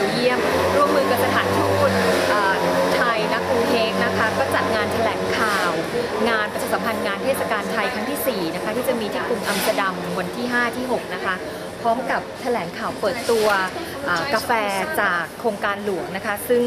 บรัสเซลเบลเยียม ร่วมมือกับสถานทูตไทยนักรุงเทพนะคะ ก็จัดงานแถลงข่าว งานประชาสัมพันธ์งานเทศกาลไทยครั้งที่ 4 นะคะ ที่จะมีที่กรุงอัมสเตอร์ดัมวันที่ 5 ที่ 6 นะคะ พร้อมกับแถลงข่าวเปิดตัว กาแฟจากโครงการหลวงนะคะ ซึ่ง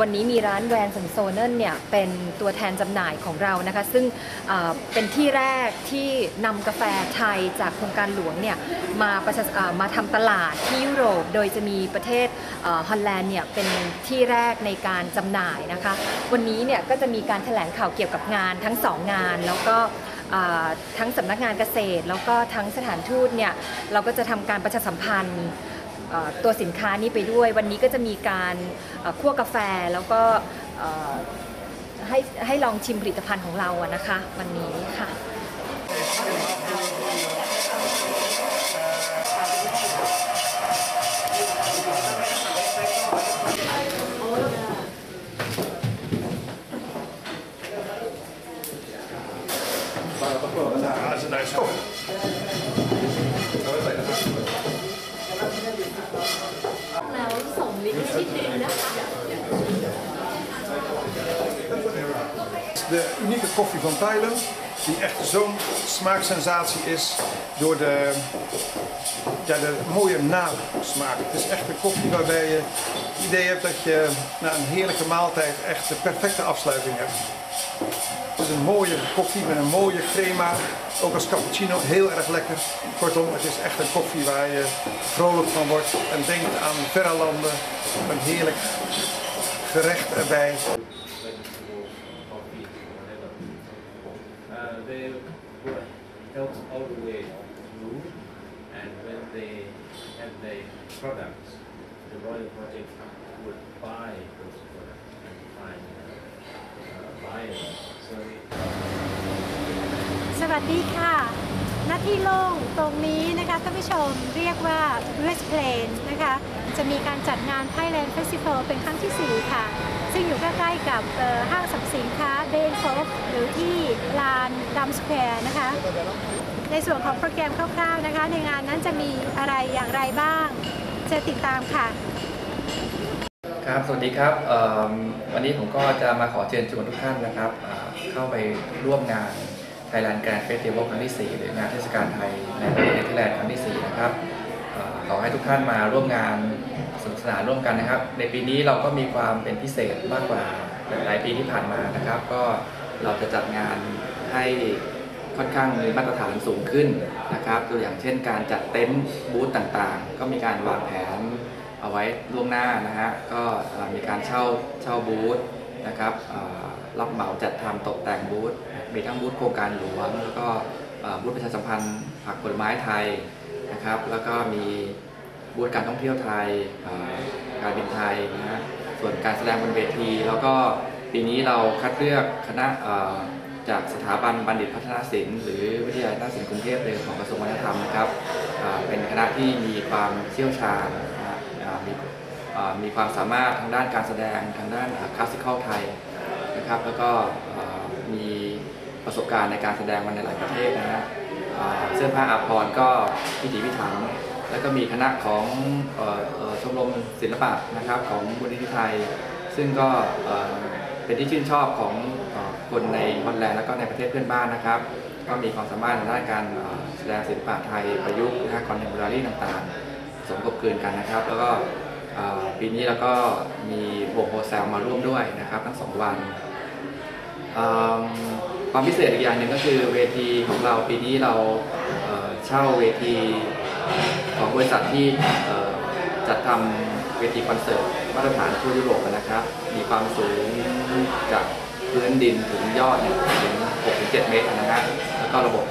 วันนี้มีร้านแวนสันโซเนนเนี่ยเป็นตัวแทนจำหน่ายของเรานะคะ ซึ่งอ่าเป็นที่แรกที่นำกาแฟไทยจากโครงการหลวงเนี่ยมาประชาอ่ามาทำตลาดที่ยุโรป โดยจะมีประเทศอ่าฮอลแลนด์เนี่ยเป็นที่แรกในการจำหน่ายนะคะ วันนี้เนี่ยก็จะมีการแถลงข่าวเกี่ยวกับงานทั้งสองงานแล้วก็อ่าทั้งสำนักงานเกษตร แล้วก็ทั้งสถานทูตเนี่ยเราก็จะทำการประชาสัมพันธ์เอ่อ ตัวสินค้านี้ไปด้วย วันนี้ก็จะมีการคั่วกาแฟแล้วก็ให้ให้ลองชิมผลิตภัณฑ์ของเราอะนะคะ วันนี้ค่ะ De unieke koffie van Thailand, die echt zo'n smaaksensatie is door de, ja, de mooie nasmaak. Het is echt een koffie waarbij je het idee hebt dat je na een heerlijke maaltijd echt de perfecte afsluiting hebt. Het is een mooie koffie met een mooie crema, ook als cappuccino heel erg lekker. Kortom, het is echt een koffie waar je vrolijk van wordt en denkt aan verre landen, een heerlijk gerecht erbij. were held all the way through, and when they had their products, the Royal Project would buy those products and find uh, uh, buyers. So it สวัสดีค่ะ หน้าที่โล่งตรงนี้นะคะท่านผู้ชมเรียกว่า West Plain นะคะ จะมีการจัดงาน Thailand Festival เป็นครั้งที่ 4 ค่ะ ซึ่งอยู่ใกล้ๆกับห้างสรรพสินค้าเบนโฟกหรือที่ลานดัมสแควร์นะคะ ในส่วนของโปรแกรมคร่าวๆนะคะ ในงานนั้นจะมีอะไรอย่างไรบ้าง จะติดตามค่ะ ครับ สวัสดีครับ วันนี้ผมก็จะมาขอเชิญชวนทุกท่านนะครับ เข้าไปร่วมงาน Thailand Grand Festival ครั้งที่ 4 หรืองานเทศกาลไทยในประเทศเนเธอร์แลนด์ครั้งที่ 4 นะครับขอให้ทุกท่านมาร่วมงานสนุกสนานร่วมกันนะครับ ในปีนี้เราก็มีความเป็นพิเศษมากกว่าหลายปีที่ผ่านมานะครับ ก็เราจะจัดงานให้ค่อนข้างมีมาตรฐานสูงขึ้นนะครับตัวอย่างเช่นการจัดเต็นท์บูธต่างๆ ก็มีการวางแผนเอาไว้ล่วงหน้านะฮะก็มีการเช่าเช่าบูธนะครับ รับเหมาจัดทำตกแต่งบูธมีทั้งบูธโครงการหลวง แล้วก็บูธประชาสัมพันธ์ผักผลไม้ไทยนะครับ แล้วก็มีบูธการท่องเที่ยวไทยการบินไทยนะฮะส่วนการแสดงบนเวที แล้วก็ปีนี้เราคัดเลือกคณะจากสถาบันบัณฑิตพัฒนศิลป์หรือวิทยาลัยนาศิลป์กรุงเทพเลยของกระทรวงวัฒนธรรมนะครับเป็นคณะที่มีความเชี่ยวชาญมีมีความสามารถทางด้านการแสดงทางด้านคลาสสิคอลไทย นะครับแล้วก็มีประสบการณ์ในการแสดงมาในหลายประเทศนะฮะเสื้อผ้าอาภรณ์ก็พิถีพิถันแล้วก็มีคณะของชมรมศิลปะนะครับของมูลนิธิไทย ซึ่งก็เป็นที่ชื่นชอบของอคนในฮอลแลนด์แล้วก็ในประเทศเพื่อนบ้านนะครับ ก็มีความสามารถในด้านการแสดงศิลปะไทยประยุกต์นะฮะคอนเทมพอรารี่ต่างๆ สมกลบกลืนกันนะครับ แล้วก็ปีนี้เราก็มีวงโฮเซลมาร่วมด้วยนะครับ ทั้งสองวัน ความพิเศษอีกอย่างหนึ่งก็คือเวทีของเราปีนี้เราเช่าเวทีของบริษัทที่จัดทำเวทีคอนเสิร์ตมาตรฐานทั่วยุโรปนะครับ มีความสูงจากพื้นดินถึงยอดเนี่ยถึง6-7 เมตรนะฮะแล้วก็ระบบ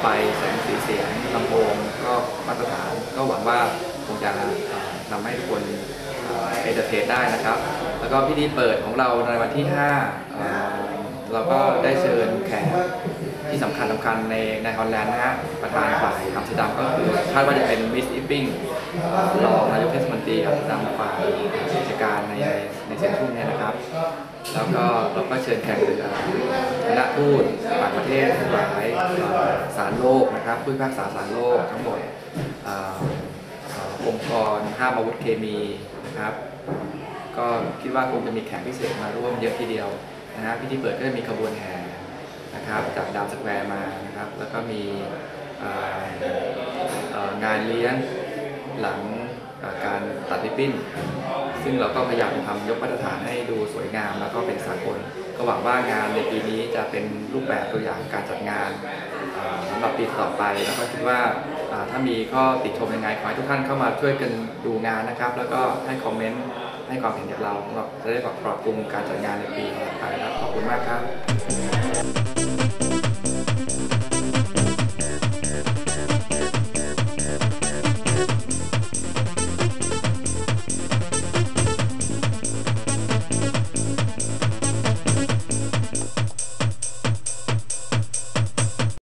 ไฟแสงสีเสียงลำโพงก็มาตรฐานก็หวังว่าคงจะทำให้ทุกคนเอนเตอร์เทนได้นะครับ แล้วก็พิธีเปิดของเราในวันที่ 5 เราก็ได้เชิญแขกที่สำคัญสำคัญในในฮอลแลนด์นะฮะประธานฝ่ายอัมสเตอร์ดัมก็คือคาดว่าจะเป็นมิสอิปปิ้งรองนายกเทศมนตรีอัมสเตอร์ดัมฝ่ายกิจการในในเซ็นทรัลเนี่ยนะครับ แล้วก็เราก็เชิญแขกเรือคณะทูตต่างประเทศหลายเอ่อศาลโลกนะครับผู้พิพากษาศาลโลกทั้งหมดองค์กรห้ามอาวุธเคมีนะครับ ก็คิดว่าคงจะมีแขกพิเศษมาร่วมเยอะทีเดียว นะฮะพิธีเปิดก็จะมีขบวนแห่นะครับจากดาวสแควร์มานะครับแล้วก็มีงานเลี้ยงหลังการตัดริบบิ้น ซึ่งเราก็พยายามทำยกมาตรฐานให้ดูสวยงาม แล้วก็เป็นสากลก็หวังว่างานในปีนี้จะเป็นรูปแบบตัวอย่างการจัดงานสำหรับปีต่อไป แล้วก็คิดว่าอ่าถ้ามีข้อติชมยังไงขอให้ทุกท่านเข้ามาช่วยกันดูงานนะครับ แล้วก็ให้คอมเมนต์ ให้ความเห็นกับเราสำหรับจะได้ปรับปรุงการจัดงานในปีต่อไปครับขอบคุณมากครับ